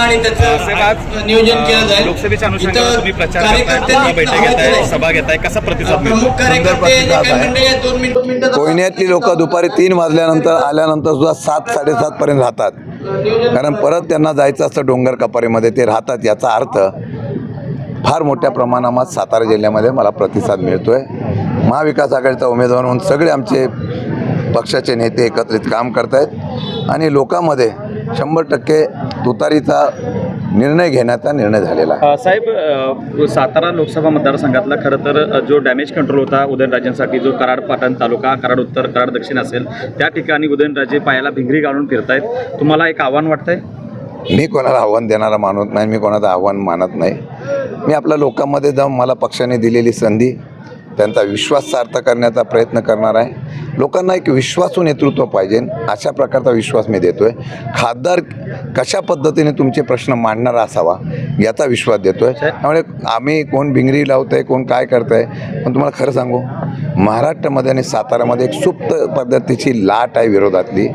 आणि त्याचं नियोजन केलं जाईल. लोकसभेच्या अनुषंगाने तुम्ही प्रचार बैठक घेताय. सभा घेताय. कसा प्रतिसाद मिळतो प्रमुख कार्यकर्ते कोयन्यातली लोक दुपारी तीन वाजल्यानंतर आल्यानंतर सुद्धा सात साडेसात पर्यंत राहतात. कारण परत त्यांना जायचं असतं डोंगर कपारीमध्ये ते राहतात याचा अर्थ फार मोठ्या प्रमाणात सातारा जिल्ह्यामध्ये मला प्रतिसाद मिळतोय. महाविकास आघाडीचा उमेदवार म्हणून सगळे आमचे पक्षाचे नेते एकत्रित काम करत आहेत आणि लोकांमध्ये शंभर टक्के तुतारीचा निर्णय घेण्याचा निर्णय झालेला आहे. साहेब सातारा लोकसभा मतदारसंघातला खरं तर जो डॅमेज कंट्रोल होता उदयनराजेंसाठी जो कराड पाटण तालुका कराड उत्तर कराड दक्षिण असेल त्या ठिकाणी उदयनराजे पायाला भिंगरी घालून फिरतायत. तुम्हाला एक आव्हान वाटतंय? मी कोणाला आव्हान देणारा मानत नाही मी कोणाचं आव्हान मानत नाही. मी आपल्या लोकांमध्ये जाऊन मला पक्षाने दिलेली संधी त्यांचा विश्वास सार्थ करण्याचा प्रयत्न करणार आहे. लोकांना एक विश्वासू नेतृत्व पाहिजे. अशा प्रकारचा विश्वास मी देतो आहे खासदार कशा पद्धतीने तुमचे प्रश्न मांडणारा असावा याचा विश्वास देतो आहे त्यामुळे आम्ही कोण भिंगरी लावत आहे कोण काय करत आहे पण तुम्हाला खरं सांगू महाराष्ट्रामध्ये आणि साताऱ्यामध्ये एक सुप्त पद्धतीची लाट आहे विरोधातली.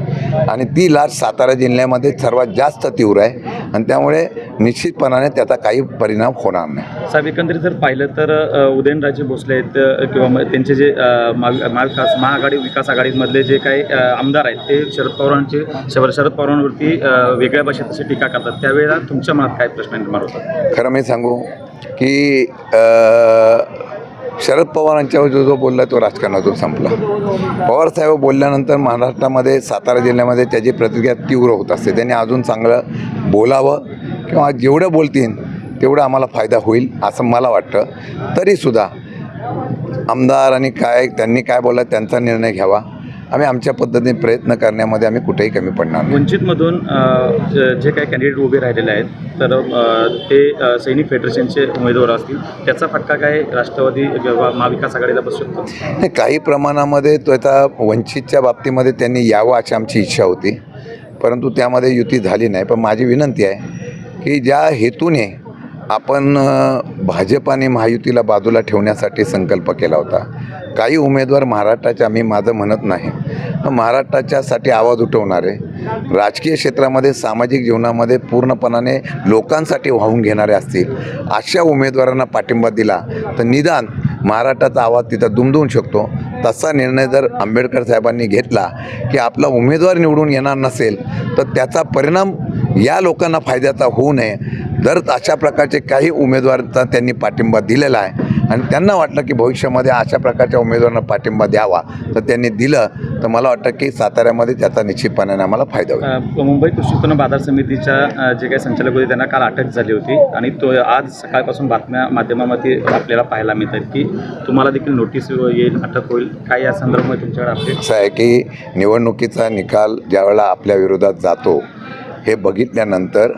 आणि ती लाट सातारा जिल्ह्यामध्ये सर्वात जास्त तीव्र आहे. आणि त्यामुळे निश्चितपणाने त्याचा काही परिणाम होणार नाही. साहेब एकंदरीत जर पाहिलं तर उदयनराजे भोसले आहेत किंवा त्यांचे जे महाविकास महाआघाडी विकास आघाडीमधले जे काही आमदार आहेत ते शरद पवारांचे शरद शरद पवारांवरती वेगळ्या भाषेत अशी टीका करतात. त्यावेळेला तुमच्या मनात काय प्रश्न निर्माण होतात खरं मी सांगू की शरद पवारांच्यावर जो जो बोलला तो राजकारणातून संपला. पवारसाहेब बोलल्यानंतर महाराष्ट्रामध्ये सातारा जिल्ह्यामध्ये त्याची प्रतिक्रिया तीव्र होत असते. त्यांनी अजून चांगलं बोलावं किंवा जेवढं बोलतील तेवढं आम्हाला फायदा होईल असं मला वाटतं. तरीसुद्धा आमदार आणि काय त्यांनी काय बोलला त्यांचा निर्णय घ्यावा. आम्ही आमच्या पद्धतीने प्रयत्न करण्यामध्ये आम्ही कुठेही कमी पडणार वंचितमधून ज- काही कॅन्डिडेट उभे राहिलेले आहेत तर ते सैनिक फेडरेशनचे उमेदवार असतील. त्याचा फटका काय राष्ट्रवादी महाविकास आघाडीला बसू शकतो? काही प्रमाणामध्ये तो आता वंचितच्या बाबतीमध्ये त्यांनी यावं अशी आमची इच्छा होती. परंतु त्यामध्ये युती झाली नाही. पण माझी विनंती आहे की ज्या हेतूने आपण भाजपाने भाजप आणि महायुतीला बाजूला ठेवण्यासाठी संकल्प केला होता. काही उमेदवार महाराष्ट्राच्या मी माझं म्हणत नाही. महाराष्ट्राच्यासाठी आवाज उठवणारे राजकीय क्षेत्रामध्ये सामाजिक जीवनामध्ये पूर्णपणाने लोकांसाठी वाहून घेणारे असतील अशा उमेदवारांना पाठिंबा दिला तर निदान महाराष्ट्राचा आवाज तिथं दुमदवून शकतो. तसा निर्णय जर आंबेडकर साहेबांनी घेतला की आपला उमेदवार निवडून येणार नसेल तर त्याचा परिणाम या लोकांना फायद्याचा होऊ नये. जर अशा प्रकारचे काही उमेदवारांचा त्यांनी पाठिंबा दिलेला आहे. आणि त्यांना वाटलं की भविष्यामध्ये अशा प्रकारच्या उमेदवारांना पाठिंबा द्यावा. तर त्यांनी दिलं. तर मला वाटतं की साताऱ्यामध्ये त्याचा निश्चितपणाने आम्हाला फायदा होईल. मुंबई कृषी उत्पन्न बाजार समितीच्या जे काही संचालक होते त्यांना काल अटक झाली होती. आणि तो आज सकाळपासून बातम्या माध्यमामध्ये आपल्याला पाहायला मिळतात की तुम्हाला देखील नोटीस येईल अटक होईल. काय या संदर्भामध्ये तुमच्याकडे अपडेट असं आहे की निवडणुकीचा निकाल ज्यावेळेला आपल्या विरोधात जातो हे बघितल्यानंतर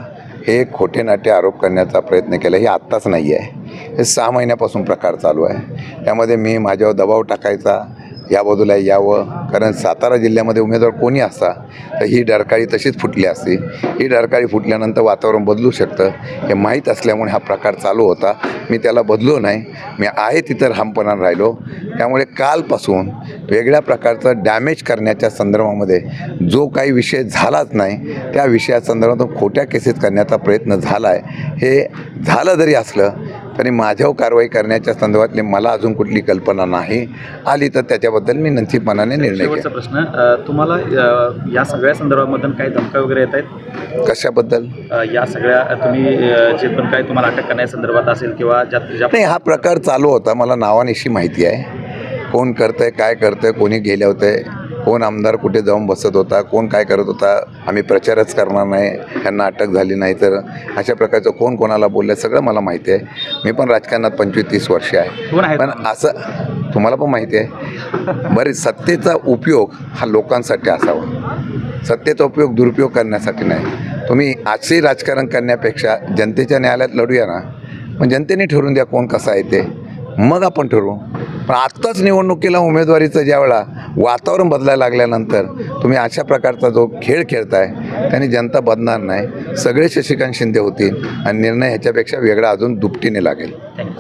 हे खोटे नाटे आरोप करण्याचा प्रयत्न केला हे आत्ताच नाही आहे हे सहा महिन्यापासून प्रकार चालू आहे. त्यामध्ये मी माझ्यावर दबाव टाकायचा. या बाजूला यावं. कारण सातारा जिल्ह्यामध्ये उमेदवार कोणी असता तर ही डरकाळी तशीच फुटली असती. ही डरकाळी फुटल्यानंतर वातावरण बदलू शकतं. हे माहीत असल्यामुळे हा प्रकार चालू होता. मी त्याला बदलो नाही. मी आहे तिथं रामपणानं राहिलो. त्यामुळे कालपासून वेगळ्या प्रकारचं डॅमेज करण्याच्या संदर्भामध्ये जो काही विषय झालाच नाही त्या विषयासंदर्भात खोट्या केसेस करण्याचा प्रयत्न झाला आहे हे झालं जरी असलं तरी माझ्यावर कारवाई करण्याच्या संदर्भातली मला अजून कुठली कल्पना नाही. आली तर त्याच्याबद्दल मी नंतर निर्णय घेईन. प्रश्न तुम्हाला या सगळ्या संदर्भामधून काही धमका वगैरे येत आहेत? कशाबद्दल? या सगळ्या तुम्ही जे पण काही तुम्हाला अटक करण्याच्या संदर्भात असेल किंवा नाही हा प्रकार चालू होता. मला नावानिशी माहिती आहे. कोण करतंय काय करतंय कोणी गेले होते कोण आमदार कुठे जाऊन बसत होता कोण काय करत होता आम्ही प्रचारच करणार नाही यांना अटक झाली नाही तर अशा प्रकारचं कोण कोणाला बोललं सगळं मला माहिती आहे. मी पण राजकारणात पंचवीस तीस वर्ष आहे. पण असं तुम्हाला पण माहिती आहे बरे सत्तेचा उपयोग हा लोकांसाठी असावा. सत्तेचा उपयोग दुरुपयोग करण्यासाठी नाही. तुम्ही आजही राजकारण करण्यापेक्षा जनतेच्या न्यायालयात लढूया ना. मग जनतेने ठरवून द्या कोण कसा आहे ते. मग आपण ठरवू. पण आत्ताच निवडणुकीला उमेदवारीचं ज्यावेळा वातावरण बदलायला लागल्यानंतर तुम्ही अशा प्रकारचा जो खेळ खेळताय त्याने जनता बदणार नाही. सगळे शशिकांत शिंदे होतील आणि निर्णय ह्याच्यापेक्षा वेगळा अजून दुपटीने लागेल. थँक्यू.